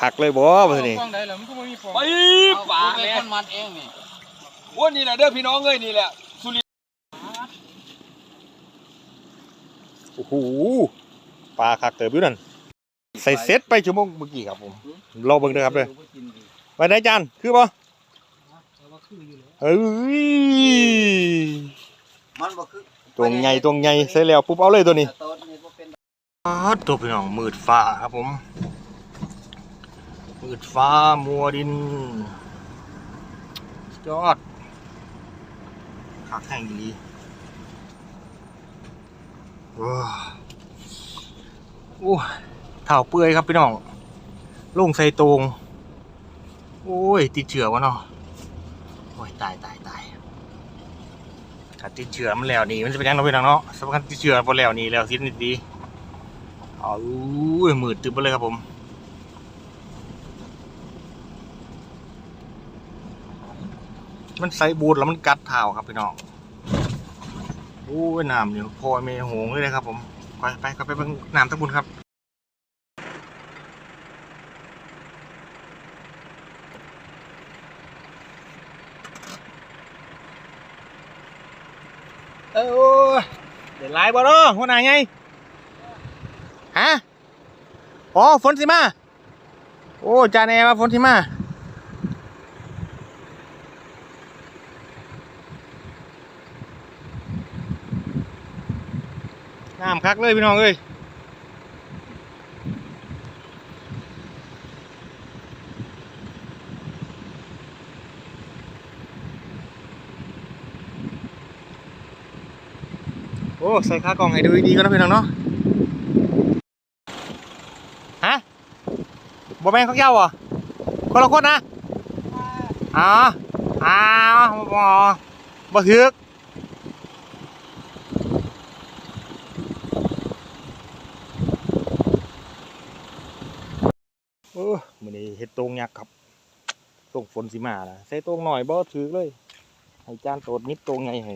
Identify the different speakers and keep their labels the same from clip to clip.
Speaker 1: คักเลยบ่บ่นี่
Speaker 2: ฟังได้แล้วมันก็ไม่มีฟอง
Speaker 3: ไปป่า
Speaker 2: เอ
Speaker 3: แม่
Speaker 2: คนมัดเองนี่
Speaker 3: วันนี้แหละเด้อพี่น้องเอ้ยนี่แหละสุรินทร์
Speaker 1: โอ้โหปลาคักเติบอยู่นั่นใส่เซ็ตไปชั่วโมงเมื่อกี้ครับผมรอเบิ่งเด้อครับเด้อไปไหนจานคือบ่เอ้ย
Speaker 2: มันบ่คือ
Speaker 1: ตัวใหญ่ตัวใหญ่ใส่แล้วปุ๊บเอาเลยตัวนี้
Speaker 2: แต่ต้นนี่บ่เป็น
Speaker 1: อ๋อตัวพี่น้องมืดฟ้าครับผม มืดฟ้ามัวดินสุดยอดคักแห้งดีว้าโอ้เท้าเปื่อยครับพี่น้องลงใส่ตรง โอ้ย ติดเชื้อวะเนาะโอ้ย ตายตายตายถ้าติดเชื้อมันแล้วนี่มันจะเป็นยังไงพี่น้องเนาะสำคัญติดเชื้อพอแล้วนี่แล้วสินิดดีเอาอุ้ยมืดตึ๊บไปเลยครับผม มันใส่บูดแล้วมันกัดเท้าครับพี่น้องโอ้น้ำอยู่พอเมหงเลยนะครับ ผมไปไปครับไปเบิ่งน้ำทั้งบุญครับเออเดี๋ยวไล่บ่เนาะหัวหน้าไงฮะอ๋อฝนสิมา โอ้จาแนว่าฝนสิมา น้ำคักเลยพี่น้องเอ้ยโอ้ใส่ขากล่องให้ดูดีๆก็แล้วพี่น้องเนาะฮะบ่แม่นเขาเย้าเหรอคนละคนนะอ๋ออ้าวบ่บ่ถึกเออมื้อนี้เฮ็ดตรง ยักษ์ครับตรงฝนสิมาล่ะใส่ตรงหน่อยบ่ถือเลยให้จานโตดนิดตรงไงให้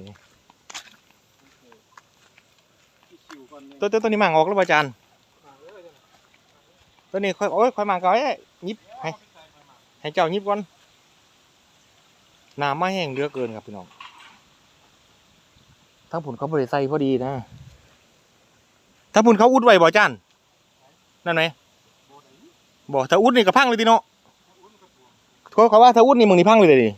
Speaker 1: ตัวตัวตัวนี้มางออกแล้วบ่จานตัวนี้ค่อยโอ้ยค่อยมางก่อนเอ้ยหยิบให้ให้เจ้าหยิบก่อนน้ำไมาแห้งเหลือเกินครับพี่น้องทั้งผุนเขาบ่ได้ใส่พอดีนะทั้งผุนเขาอุดไว้บ่จานนั่นไหมบอกถ้าอุดนี่ก็พังเลยทีเนาะ เขาเขาว่าถ้าอุดนี่มึงนี่พังเลยดิ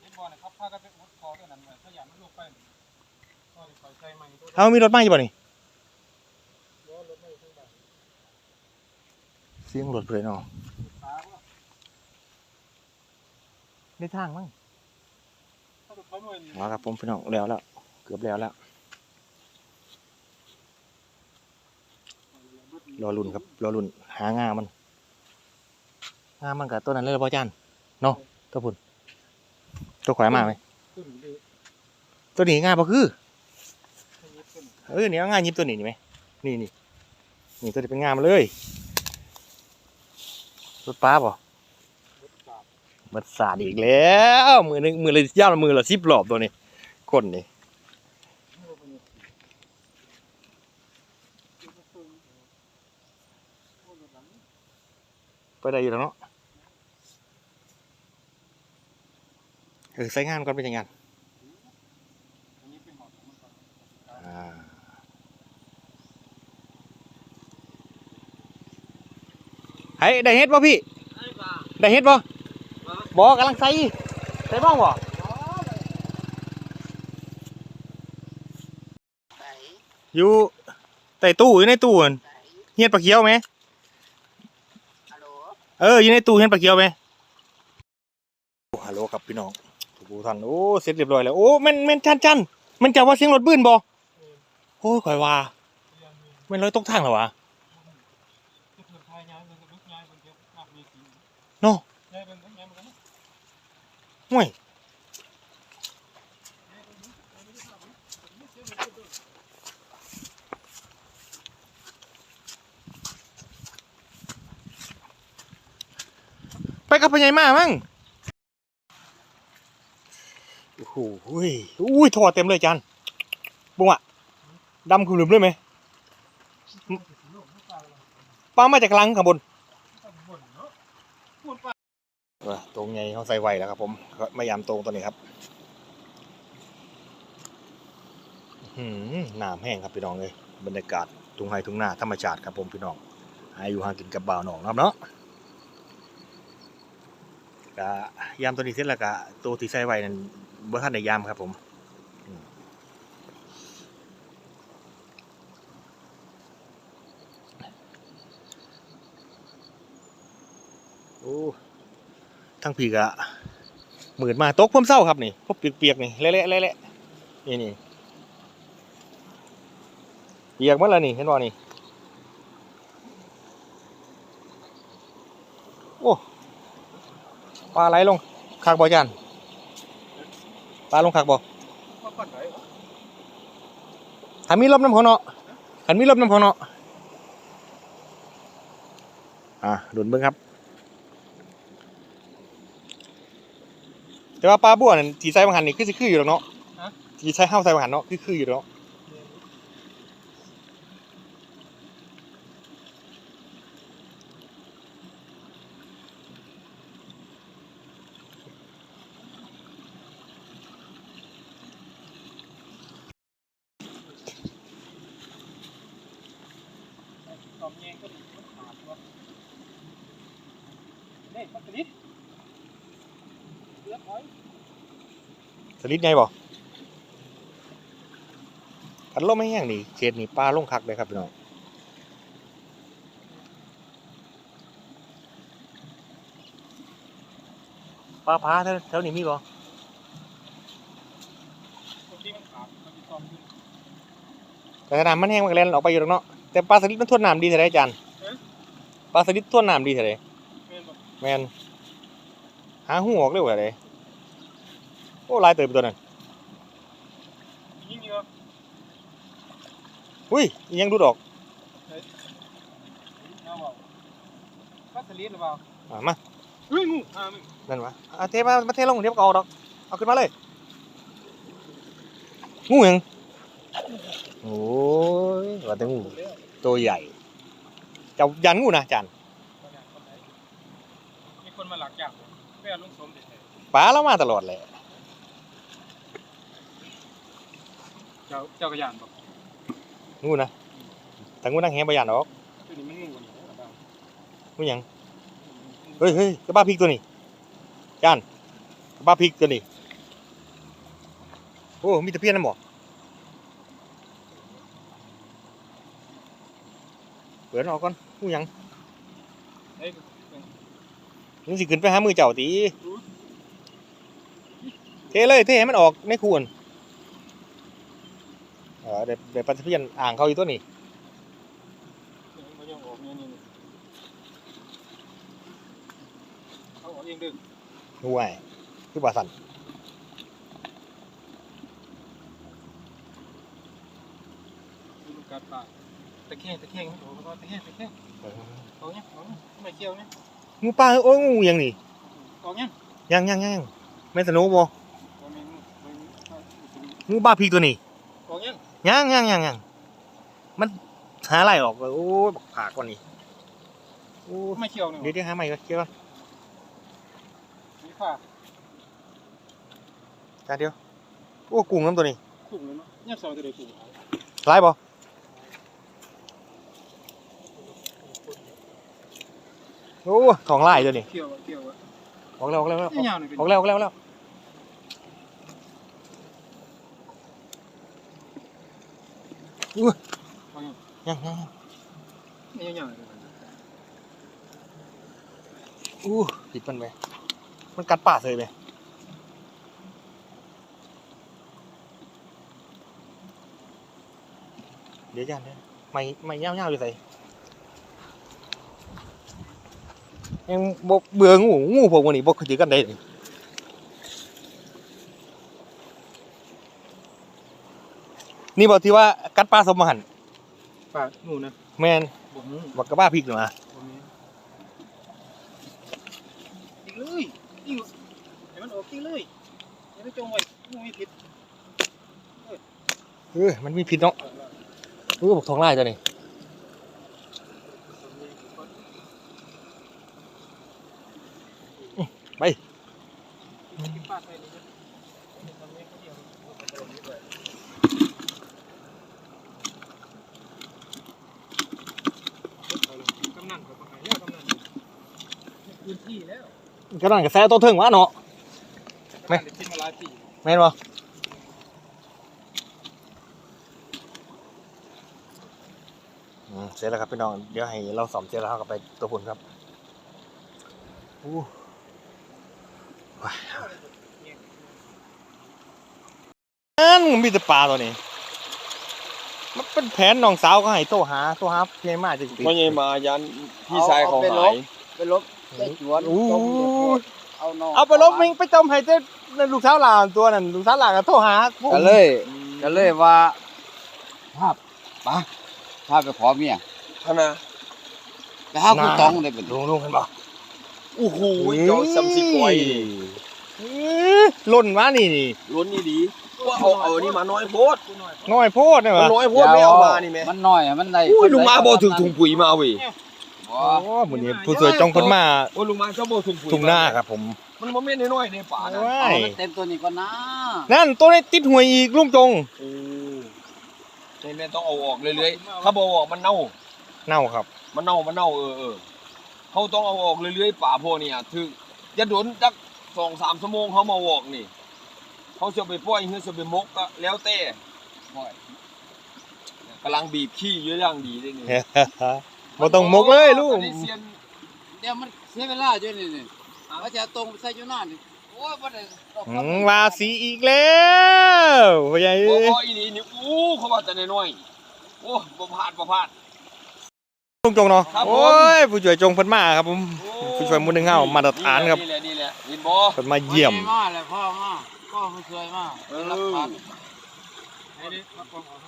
Speaker 2: เห็นบ่เนี่ยเขาพากันไปอุดคอด้วยนั่นน่ะขยะมันลงไปก็เลยปล่อยใจใหม่ตัว
Speaker 1: เอามีรถมาอยู่ป่ะนี่
Speaker 2: รถไม่ทั้งบ้าน
Speaker 1: เสียงรถเลยเนาะ
Speaker 2: ขาบ่
Speaker 1: ได้ทางมั้ง
Speaker 2: ถ้าตัวเขาหน่วยนี่
Speaker 1: มาครับผมพี่น้องแล้วแล้วเกือบแล้วแล้ว รอรุ่นครับ รอรุ่น หางามันงามันกับตัวนั้นเลยเหรอพ่อจันเนาะตัวพุ่นตัวขวายมาไหม
Speaker 2: ขึ้นเลย
Speaker 1: ตัวนี้งาบ่คือ
Speaker 2: ให้ยึดขึ้น
Speaker 1: เออเนี่ยงายิบตัวนี้นี่ไหมนี่นี่นี่ตัวนี้เป็นงามาเลยรถป้าป่ะ
Speaker 2: รถกาบ
Speaker 1: มันสาดอีกแล้ว มือหนึงมือเลยย่ามือละสิบรอบตัวนี้คนนี่
Speaker 2: ไม่รู้เป็นยังไงยึดขึ้นโอ้รถหลัง
Speaker 1: ไปได้อยู่แล้วเนาะเออใช้งานก่อนเป็นยังไง
Speaker 2: อันเหมอดของมันก่อน
Speaker 1: อ่าเฮ้ยได้เฮ็ดป่ะพี่
Speaker 2: ได้
Speaker 1: เฮ็ดป่ะบอกกำลังใส่ใส่บ้องบ่อยู่ใต้ตู้อยู่ในตู้นั่นเฮ็ดปลาเขียวไหม เอออยู่ในตู้เห็นปลาเกียวไหมฮัลโหลครับพี่น้องทุกท่านโอ้เสร็จเรียบร้อยแล้วโอ้มันมันชันชันมันจะว่าเสียงรถบื้นบ่โอ้ยข่อยว่า
Speaker 2: มั
Speaker 1: นเลยตกทางเหรอวะ
Speaker 2: เพิ่มทายย้ายมันจะลุกย้ายมันจะอาบมีสี
Speaker 1: เนาะ
Speaker 2: ย้ายมันก็ย้ายมันก็นะ
Speaker 1: ห่วย กับพญายมามั้งโอ้โหอุ้ยอุ้ยถอดเต็มเลยจันบุ้งอะดำคือหลืมเลยไหมปลามาจากลังข้างบนเออตรงไงเขาใส่ไว้แล้วครับผมก็มายามตรงตัวนี้ครับอื้อหือน้ำแห้งครับพี่น้องเลยบรรยากาศทุ่งไร่ทุ่งนาธรรมชาติครับผมพี่น้องอาอยุห่างกินกับบ่าวหนองนะครับเนาะ ก็ยามตัวนี้เสร็จแล้วก็ตัวที่ใส่ไว้นั่นเบอร์ท่านในยามครับผมโอ้ทั้งผีกะหมื่นมาตกเพิ่มเศร้าครับนี่พวกเปียกๆนี่เละๆเละๆนี่นี่เปียกหมั้แล้วนี่เห็นบ่นี่โอ้ ปลาไหลลงคักบ่จานปลาลงคักบ่
Speaker 2: มาก่อนไหน
Speaker 1: หันมีลมน้ำพอเนาะหันมีลมน้ำพอเนาะอะดุนเบิ้งครับ แต่ว่าปลาบัวนั่นที่ใส่บางหันนี่คือสิคืออยู่แล้วเนาะที่ใส่ห้าวใส่บางหันเนาะคือคืออยู่แล้ว
Speaker 2: ต อมแยงก็ดีมันขาดวนี่มันกระดิษเลือกไว้
Speaker 1: สลิดไงบ่พันลมไม่แห้งนี่เขตนี่ปลาลงคักเลยครับพี่น้องปลาพาแถวนี้มีบ่
Speaker 2: ที่มันขาดมันจะตอมขึ้น
Speaker 1: แต่น้ำมันแห้งมันก็แล่นออกไปอยู่แล้วเนาะ แต่ปลาสลิดมันท่วนน้ำดีเท่าไรอาจารย์ปลาสลิดท่วนน้ำดีเท่าไร
Speaker 2: แม่นบอก
Speaker 1: แมนหาหูออกเร็วเท่าไรโอ้ลายเติบตัวนั้น
Speaker 2: ยิ่งเยอะ
Speaker 1: อุ้ยอิหยังดูดออก
Speaker 2: เอาเปล่าก็สลีดหรือเปล่า
Speaker 1: อะมา
Speaker 2: เฮ้ยงูอ่ามึง
Speaker 1: นั่นวะเอาเทมามาเทลงเดี๋ยวก็เอาดอกเอาขึ้นมาเลยงูหยัง โอ้ยว่าแต่งู
Speaker 2: เร็ว
Speaker 1: ตัวใหญ่เจ้ายันงูนะอาจารย์
Speaker 2: คนไหนคนไหนมีคนมาหลักอย่างแม่ลุงสมเด็จเลย
Speaker 1: ปลาเรามาตลอดแหละ
Speaker 2: เจ้าเจ้ากระยานบอก
Speaker 1: งูนะแต่งูนั่งแหงบ่ยันดอก
Speaker 2: ตัวนี้มันงูกว่านี้นะบ้าง
Speaker 1: งูหยังเฮ้ยเฮ้ยกระบ้าพริกตัวนี้อาจารย์กระบ้าพริกตัวนี้โอ้มีแตะเพียนน้ำบ่เปิดมันออกก่อนงูหยัง
Speaker 2: เฮ้ย
Speaker 1: มึงสิขึ้นไปหามือเจ้าตีเทเลยเทให้มันออกในควรเออเดี๋ยวเดี๋ยวปลาตะเพียนอ่างเขาอยู่ตัวนี้
Speaker 2: มันยังออกเนี่ยนี่นี่เอาออกเองดึง
Speaker 1: ห่วยคือปลาสัน
Speaker 2: ดูลูกกัดปาก ตะแคงตะแคงโอ้โหตะแคงตะแคง
Speaker 1: เออ
Speaker 2: เอาเนี่ยเอาเนี่ยไม่เกี่ยวเนี่ย
Speaker 1: งูปลาโอ้ยงูหยังนี่
Speaker 2: ออกเนี่ย
Speaker 1: ยังยังยังไม่สนุกบ่
Speaker 2: เอาเนี่ยเอาเนี่ยเอาเนี่ย
Speaker 1: งูบ้าพริกตัวนี้
Speaker 2: ออกเนี่ย
Speaker 1: ยังยังยังยังมันหาอะไรออกเลยโอ้ยบักผากก่อนนี่โอ้ย
Speaker 2: ไม่เกี่ยวเนี่ย
Speaker 1: เดี๋ยวเดี๋ยวหาใหม่ก่อนเกี่ยวก่อน
Speaker 2: มีผ้า
Speaker 1: จานเดียวโอ้กุ้งน้ำตัวนี้
Speaker 2: คลุมเลยเนาะเนี่ยซอยจะได้คลุมเอา
Speaker 1: ร้ายบ่ อ้ของลายตัวนี้
Speaker 2: เกี่ยวอะเกี่ยวอะ
Speaker 1: ออกแล้วออกแล้วออกแล้ว
Speaker 2: เนี่ยยาวหน่อยเป็น
Speaker 1: ออกแล้วออกแล้วออกแล้วอู้
Speaker 2: เอาเนี่ย
Speaker 1: ยังยังยัง
Speaker 2: เนี่ยยาวหน่อยเป็น
Speaker 1: อู้ผิดมันไปมันกัดป่าเลยไปเดี๋ยวจานเดี๋ยวไม่ไม่เง่าเง่าอยู่ใส่ ยังบกเบื่องูงูพวกวันนี้บกถือกันได้เลยนี่บอกที่ว่ากัดปลาสมหัน
Speaker 2: ปากงูนะ
Speaker 1: แมน
Speaker 2: บ่งู
Speaker 1: บอกกระบ้าพริกหรือมา
Speaker 2: บ่มีกินเลยยิงให้มันออกกินเลยอย่าไปจงไว้งูมีพิษ
Speaker 1: เออมันมีพิษเนาะ
Speaker 2: เอาละ
Speaker 1: อู้บอกทองไล่ตัวนี้ไป
Speaker 2: ปาดไปนี่ก็ตอนนี้ก็เดียวกำนันก็ประกาศแล้วกำนันพื้นที่แล้ว
Speaker 1: กำลังกระแสตัวถึงวะเนาะไม่
Speaker 2: ไม่กินมาหลายปี
Speaker 1: แม่นบ่อืมเสร็จแล้วครับพี่น้อง เดี๋ยวให้เราสอมเสร็จแล้วเราก็ไปตัวพุ่นครับอู้ว้าวนั่นมีแต่ปลาตัวนี้ มันเป็นแผนน้องสาวก็ให้โตหาโตหาเพียงมาจริง
Speaker 3: พ่อใหญ่มายันพี่ชายเขาหาย
Speaker 4: ไปลบ ไปจวน
Speaker 1: อู้
Speaker 4: จมเอานอง
Speaker 1: เอาไปลบมิงไปจมให้เจ้าลูกสาวหลานตัวนั้นลูกสาวหลานก็โทรหาพวก
Speaker 4: ก็เลยก็เลยว่าภาพปะภาพไปขอเมีย
Speaker 3: ท่านนะ
Speaker 4: ไปหาคุณตองได้เป็น
Speaker 1: ลุงลุงเห็นป่ะ
Speaker 3: โอ้โหเจ้าซัมซิกอยนี่
Speaker 1: ล่นมานี่นี่
Speaker 3: ล้นนี่ดีว่าเอาเอานี่มาน้อยโพด
Speaker 2: กูหน่อย
Speaker 1: น้อยโพดเนี่ยวะ
Speaker 3: มันน้อยโพดไม่เอามานี่แม่
Speaker 4: มันน้อยอะมันได้
Speaker 3: โอ้ยลุงมาบ่ถึงถุงปุ๋ยมาเว้ย
Speaker 4: บ่
Speaker 1: โอ้หมันนี้ผู้สวยจองคนมา
Speaker 3: โอ้ยลุงมาเจ้าบ่ถุงปุ๋ย
Speaker 1: ทุ่งหน้าครับ ผม
Speaker 3: มันบ่แม่นน้อยๆในป่านะ
Speaker 1: ว้า
Speaker 4: เอา
Speaker 1: ย
Speaker 4: มันเต็มตัวนี้ก่อนนะ
Speaker 1: นั่นตัวนี้ติดหวยอีกลุงจง
Speaker 3: โอ้นี่แม่ต้องเอาออกเรื่อยๆถ้าบ่เอาออกมันเน่า
Speaker 1: เน่าครับ
Speaker 3: มันเน่ามันเน่าเออเออเขาต้องเอาออกเรื่อยๆป่าพวกนี้อะถึงจะโดนจักสองสามชั่วโมงเขามาเอาออกนี่เขาจะไปปล่อยหรือจะไปมกก็แล้วแต่
Speaker 4: บ่อย
Speaker 3: กำลังบีบขี้อยู่อย่างดีเลยนี่
Speaker 1: บ่ต้องมกเลยลูก
Speaker 3: อันนี้เซียน
Speaker 4: เดี๋ยวมันเสียเวลาอยู่นี่นี่ว่าจะเอาตรงไปใส่อยู่หน้านี่โอ้ยบ่ได้เอา
Speaker 1: อืมว่าสีอีกแล้วพ่อใหญ่
Speaker 3: โอ้
Speaker 1: เอ้ย
Speaker 3: โหอีนี่นี่อู้เขาว่าแต่น้อยๆโอ้บ่พลาดบ่พลาด
Speaker 1: ลุงจงเนาะ
Speaker 3: ครับผม
Speaker 1: โอ้ยผู้ช่วยจงเพิ่นมาครับผมผู้ช่วยหมู่หนึ่งเฮามาตรฐานครับ
Speaker 3: นี่แหละนี่แหละเห็นบ่
Speaker 1: เพิ่นมาเยี่ยม
Speaker 4: พ่อมาแล้วพ่อมาพ่อเขาเคยมา
Speaker 3: เออ
Speaker 4: รับผ่าน
Speaker 2: ไอ้นี่มากองออกข้างหน้าก่อน
Speaker 4: นี่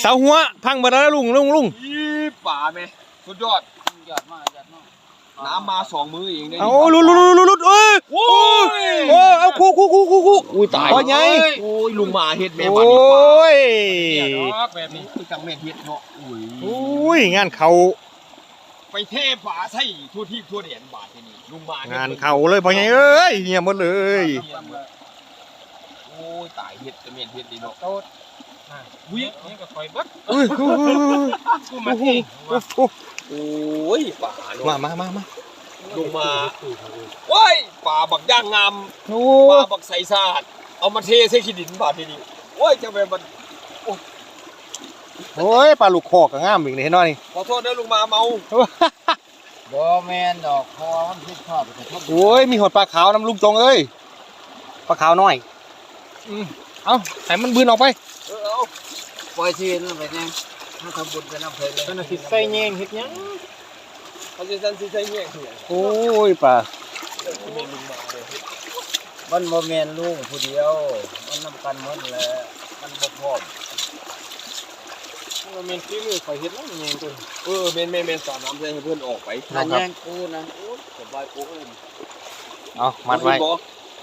Speaker 1: เสาหัว พังหมดแล้วลุงลุงลุง
Speaker 3: อีป่าแม่สุดยอด
Speaker 4: ยอดมากยอดมาก
Speaker 3: น้ำมาสองมือเองได้
Speaker 1: เอาลุดลุดลุดลุดลุดเอ้ย
Speaker 3: โอ้ย
Speaker 1: โอ้เอาคู่คู่คู่คู่คู่
Speaker 3: อุ้ยตาย
Speaker 1: พ่อใหญ่
Speaker 3: โอ้ยลุงมาเฮ็ดแม่
Speaker 1: โอ
Speaker 3: บ้านนี่ป่า้
Speaker 1: ย
Speaker 2: เนี่ยดอกแบบนี้
Speaker 3: คือจังแม่นเฮ็ดเนาะอุ้ย
Speaker 1: อุ้ยงานเขา
Speaker 3: ไปเทป่าใส่ทั่วที่ทั่วแดนบาดที่นี่ลุงมาเฮ็ด
Speaker 1: งานเขาเลยพ่อใหญ่เอ้ยเงียบหมดเลย
Speaker 3: โอ้ยตายเฮ็ดจะแม่นเฮ็ดดีเนาะ
Speaker 2: โต๊ด อ่าวินี่ก็คอยเบัด
Speaker 1: อุ้ยอุ้ยอุ้ยอุ้ย
Speaker 2: กูมาที่
Speaker 1: อุ้ยอุ้ย
Speaker 3: โอ้ยป่าเนาะ
Speaker 1: มามามามา
Speaker 3: ลงมาว้ายป่าบักย่างงาม
Speaker 1: โอ้
Speaker 3: ป่าบักใสสะอาดเอามาเทใส่ขี้ดินบาดที่นี่โอ้ยจังแม่นมัน
Speaker 1: โอ้ยปลาลูกคอกก็งามอีกนี่เห็นหน่อย
Speaker 3: ขอโทษนะลุงมาเมา
Speaker 4: บ่แม่นดอกพอมันผิดพลาดไปกระทบ
Speaker 1: โอ้ยมีหดปลาขาวน้ำลุงจงเอ้ยปลาขาวน้อยอืมเอาให้มันบืนออกไป
Speaker 3: เออเอา
Speaker 4: ปล่อยชีวิตมันไปแน่ถ้าทำบุญไปน้ำเพลินเลย
Speaker 2: ตอนนั้นสิใส่แยงเฮ็ดหยัง
Speaker 3: เขาจะสั่นสิใส่เงี้ยคือ
Speaker 1: โอ้ยปลา
Speaker 3: แม่นลุงมาเลย
Speaker 4: มันบ่แม่นลุงผู้เดียว มันนำกันหมดแหละมันบ่พร้อม
Speaker 2: มันเป็นฝีมือคอยเฮ็ดแล้วแยงตัวนี้
Speaker 3: เออแม่นแม่นแม่นสอนน้ำใส่ให้เพื่อนออกไป
Speaker 4: ถ้าแย่งกูนะโอ้ยสบายกูเลย
Speaker 1: เอามัดไว้
Speaker 3: บ่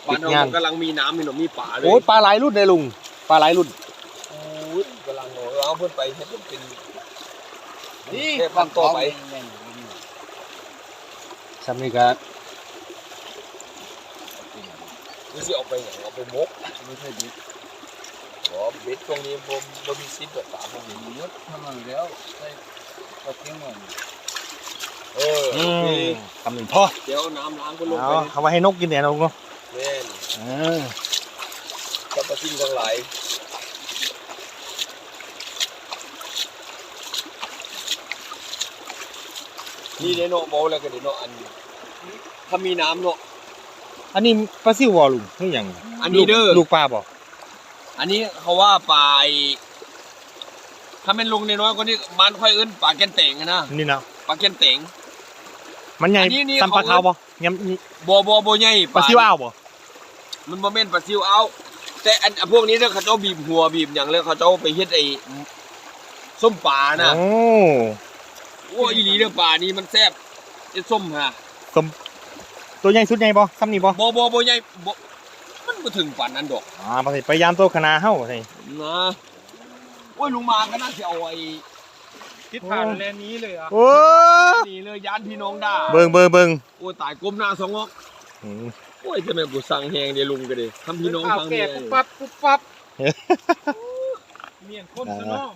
Speaker 3: บ้านเรา
Speaker 1: ปิดงาน
Speaker 3: กำลังมีน้ำมีหนมมีป่าเลย
Speaker 1: โอ้ยปลาหลายรุ่นเลยลุงปลาหลายรุ่น
Speaker 3: โอ้ย กำลังเอาเอาเพื่อนไปเฮ็ดเป็น
Speaker 4: นี่
Speaker 3: เทพันต่อไป
Speaker 4: แม่น
Speaker 1: สำนีก็
Speaker 3: นี่สิเอาไปอย่างเอาไปมกไม่ใช่ดิบอ๋อเบ็ดตรงนี้บ่บ่มีซิดแบบป่าพวกนี้
Speaker 4: ๆยุดทำมันแล้วใส่กระเทียมมัน
Speaker 3: เออ
Speaker 1: อื
Speaker 3: โอเค
Speaker 1: มคำหนึ่งพ่อ
Speaker 3: เดี๋ยวน้ำล้างก็ลง
Speaker 1: เอา
Speaker 3: ไป
Speaker 1: เอาไว้ให้นกกินแทนลุงเนาะ
Speaker 3: แม่น
Speaker 1: เออ
Speaker 3: กับปลาทิ้งทั้งหลาย นี่เด้เนาะเมาแล้วก็เด้เนาะอันถ้ามีน้ำเนาะ
Speaker 1: อันนี้ปลาซิววอลุงนี่อย่าง
Speaker 3: อันนี้เด้อ
Speaker 1: ลูกปลาบ่
Speaker 3: อันนี้เขาว่าปลาไอ้ถ้าเป็นลุงน้อยๆก็นี่บ้านค่อยเอิ้นปลาแกนเตงอะนะ
Speaker 1: นี่นะ
Speaker 3: ปลาแกนเตง
Speaker 1: มันใหญ่
Speaker 3: อันนี้นี่
Speaker 1: ตำปลา
Speaker 3: เขา
Speaker 1: ขาวบ่ยำ
Speaker 3: บ่บ่บ่ใหญ่
Speaker 1: ปลาซิวอ้าวบ่
Speaker 3: มันบ่แม่นปลาซิวเอา แต่อันอันพวกนี้เนี่ยเขาเจ้าบีบหัวบีบหยังแล้วเขาเจ้าไปเฮ็ดไอ้ส้มปลานะ
Speaker 1: โอ้
Speaker 3: โอ้อีหลีเด้อปลานี่มันแซ่บเอ็ดส้มฮะ
Speaker 1: ตัวใหญ่สุดใหญ่บ่ซ้ำนี่บ่
Speaker 3: บ่บ่บ่ใหญ่บ่มันบ่ถึงปานนั้นดอก
Speaker 1: อ่าปลาสิพยายามตัวขนาดเฮาสิ
Speaker 3: นะอ้ยลุงมาก็น่าจะเอาไอ้
Speaker 2: ทิศผ่านแลนนี้เลยอะ
Speaker 1: โอ้
Speaker 3: นี่เลยยานพี่น้องด่า
Speaker 1: เบิ่งเบิ่งเบิ่ง
Speaker 3: โอ้ยตายก้มหน้าสองงอก
Speaker 1: อืม
Speaker 3: โอ้ยจะแม่นกูสั่งแหงเดี๋ยวลุงก็ดิทำพี่น้อง
Speaker 2: ข่าว
Speaker 3: ฟัง
Speaker 2: แก่
Speaker 3: เนี่ย
Speaker 2: ปุ๊บปั๊บปุ๊บปั๊บเมียนคนซะเนาะ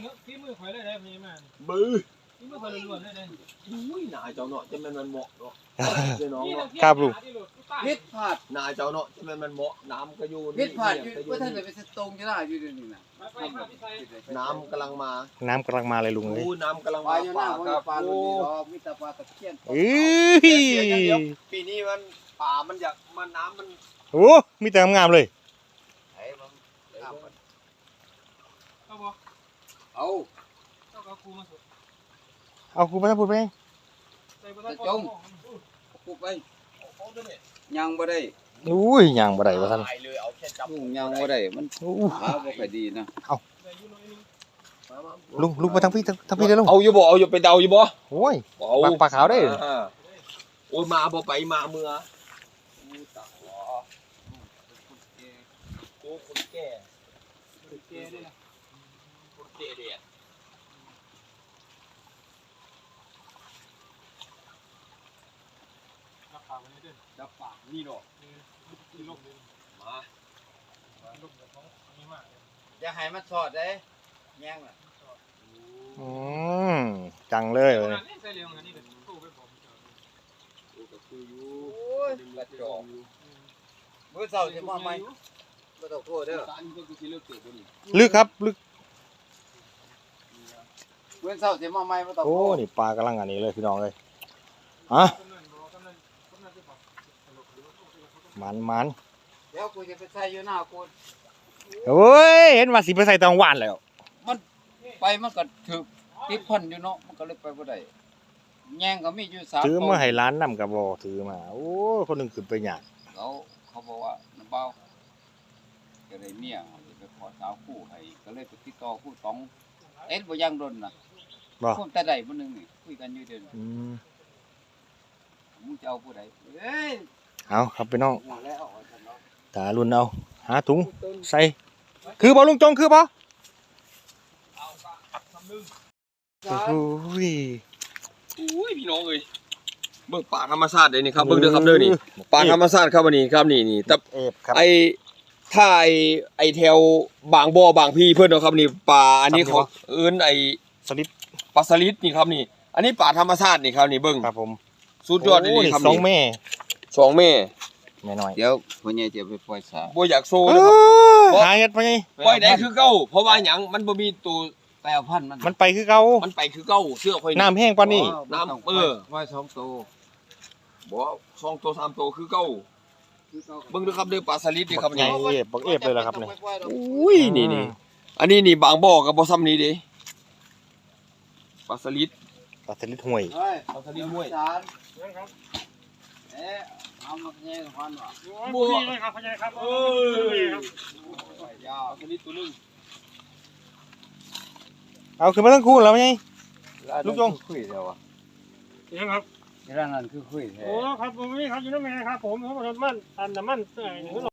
Speaker 2: ตอนนี้ฝีมือข่อยเลยได้มีแม่น
Speaker 3: บื้อ
Speaker 2: ฝีมือข่อยล้วนๆเลยได้
Speaker 3: อุ้ยหนาเจ้าเนาะจะแม่นมันเหมาะเนาะเจ้าน้อง
Speaker 2: นี่
Speaker 3: เนาะ
Speaker 2: นะที่หาที่โหลด
Speaker 4: พิษพลาด
Speaker 3: หนาเจ้าเนาะจะแม่นมันเหมาะน้ำก็อยู่
Speaker 4: พิษพลาดอ
Speaker 3: เย
Speaker 4: ยู่
Speaker 3: ก็
Speaker 4: ว่าท่านจะไปสตรงจะได้อยู่เดี๋ยวนี้นะ
Speaker 2: ไปไปไปไป
Speaker 3: น้ำกำลังมา
Speaker 1: น้ำกำลังมาเลยลุงเลย
Speaker 3: โอ้ยน้ำกำลัง
Speaker 4: ปลา
Speaker 3: มา
Speaker 4: อยู่ห
Speaker 3: ป
Speaker 4: น้า
Speaker 3: ลา
Speaker 4: ของ
Speaker 3: ครับ
Speaker 4: ปลา
Speaker 3: โอ้
Speaker 4: ลุนี่ดอกมีแต่ปลาตะเคียน
Speaker 1: เอ้ย
Speaker 3: แต่เสียอย่างเดียวปีนี้มันป่ามันอยากมันน้ำมัน
Speaker 1: โอ้มีแต่งามๆเลย
Speaker 4: ไอ้มันข้ามมัน
Speaker 2: เอาบ่
Speaker 4: เอา
Speaker 2: เจ้าก็ครูมาสุด
Speaker 1: เอากูไปทำพูดไป
Speaker 2: ใส่บ่ทันก่อน
Speaker 4: ปุ๊บไปยังบ่ได้
Speaker 1: อุ้ยย่างบ่ได้ว่าท่าน
Speaker 3: ตายเลยเอาแค่จับ
Speaker 4: ลุงยังบ่ได้มัน
Speaker 1: อู้
Speaker 4: หาบ่ค่อยดีนะ
Speaker 2: ได้อยู่หน่อยนึง
Speaker 1: ลุงลุงไปทางพี่ทางทางพี่เลยลุง
Speaker 3: เอาอยู่บ่เอาอยู่ไปเดาอยู่บ่
Speaker 1: โอ้ย
Speaker 3: เอา
Speaker 1: ปลาปลาขาวได้
Speaker 3: อ่โอ้ยมาบ่ไปมาเมื่ออู้ตายเหรอโอ้คนแก่
Speaker 2: แก่ด้วยนะ
Speaker 3: เด็ด
Speaker 2: รับข่าววันนี้ด้วย
Speaker 3: จับปากนี่เนาะ
Speaker 2: ที่ลงเลย
Speaker 3: มา
Speaker 2: ลงของนี้มากเลย
Speaker 4: อย่าให้มันสอดเด้แย่งน่ะ
Speaker 1: อืมจังเลยเว้ย
Speaker 2: นี่ใส่เร็วกันนี่ก็ตู้ไปผมเจอ
Speaker 3: โอ้ก็คือ
Speaker 4: อยู่กระจอกมื้อเช้าสิมาใหม่บ่ต้องโทษเด้อ
Speaker 3: ตานี่ก็คือสิเลิก เตะบ่นี่
Speaker 1: ลึกครับลึก
Speaker 4: มื้อเช้าสิมาใหม่บ่ต้อง
Speaker 1: โอ้
Speaker 4: โทษ
Speaker 1: นี่ปลากำลังอันนี้เลยพี่น้องเลยอะ
Speaker 2: กำนันบอกกำนันกำนันจะบอกตลกหรือว่าตู้
Speaker 1: มันมัน
Speaker 4: เดี๋ยวกูจะไปใส่อยู่หน้ากู
Speaker 1: โอ้ยเห็นว่าสิไปใส่ตองหวานแล้ว
Speaker 4: ไปมันก็ถึกติดพันอยู่เนาะมันก็เลยไปบ่ได้แย่งก็มีอยู่3
Speaker 1: ถือมาให้ร้านนำกับ่ถือมา โอ้คนหนึงขึ้นไปหยาด
Speaker 4: เขาเขาบอกว่าน้ำเบาก็เลยเมียจะไปขอสาวคู่ให้ก็เลยไปติดต่อคู่ตองเอ็ดบ่ยังดนนะ
Speaker 1: บ่
Speaker 4: คนแต่ใดบ่นึงนี่คุยกันอยู่เดือน
Speaker 1: อืม
Speaker 4: มึงจะเอาผู้ใดเอ้ย
Speaker 1: เอาครับพี่น้อง
Speaker 4: หัวแล้วเอาซั่นเนาะ
Speaker 1: ตารุ่นเอาหาถุงใส่คือบ่ลุงจงคือบ่
Speaker 3: เอากะทำนึง
Speaker 1: โอ้ย
Speaker 3: อุ้ยพี่น้องเอ้ยเบิ่งป่าธรรมชาติเด้นี่ครับเบิ่งเด้อครับเด้อนี่ป่าธรรมชาติครับอันนี้ครับนี่นี่แต่
Speaker 1: เอฟครับ
Speaker 3: ไอถ้าไอไอแถวบางบ่อบางพี่เพื่อนเนาะครับนี่ป่าอันนี้
Speaker 1: ครับ
Speaker 3: เขาเอิ้นไอ
Speaker 1: สลิด
Speaker 3: ปลาสลิดนี่ครับนี่ อันนี้ป่าธรรมชาตินี่ครับนี่เบิ่ง
Speaker 1: ครับผม
Speaker 3: สุดยอด
Speaker 1: โนี่
Speaker 3: ครับ
Speaker 1: สอง
Speaker 3: นี่
Speaker 1: แม่
Speaker 3: สองแม่
Speaker 1: แม่น้อย
Speaker 4: เดี๋ยวพ่อใหญ่จะไปปล่อยสาว
Speaker 3: บ่อยากโซ่
Speaker 1: เอ
Speaker 3: นะครับ
Speaker 1: อหาเฮ็ดไปไง
Speaker 3: ปล่อยได้คือเก่าเพราะว่าหยังมันบ่มีตัว
Speaker 4: ไปเอาพันมัน
Speaker 1: มันไปคือเก่า
Speaker 3: มันไปคือเก่าเสื้อข่อย
Speaker 1: น้ำแห้งปานนี้
Speaker 3: น้ำเออ
Speaker 4: ไว้สองตัว
Speaker 3: บ่สองตัวสามตัวคือเก่าเบิ่งเด้อครับเด้อปลาสลิดนี่ครับ
Speaker 1: ใหญ่
Speaker 3: นี่
Speaker 1: เอฟบักเอฟเลยล่ะครับนี่
Speaker 3: อุ้ยนี่นี่อันนี้นี่บางบ่อกับบ่ซ้ำนี้เด้ ปลาสลิด
Speaker 1: ปลาสลิดห่วย
Speaker 4: เฮ้ย
Speaker 3: ปลาสลิดห้วย
Speaker 4: สาร
Speaker 2: นะครับ
Speaker 4: เอ๊ะเอามาแย่งพันว่ะ
Speaker 2: บัวเลยครับพญายครับเอ้ยครับ
Speaker 4: ยาว
Speaker 3: ปลาสลิดตัวหนึง
Speaker 1: เอาขึ้นมาทั้งคู่แล้วไงลูกจง
Speaker 4: คุยเดียวอะ
Speaker 2: ยังครับ
Speaker 4: ที่ร้านนั้นคือคุยแท้
Speaker 2: โอ้ครับผมนี่ครับอยู่นั่นเองครับผมผมมันมันอันน้ำมันเอ้ย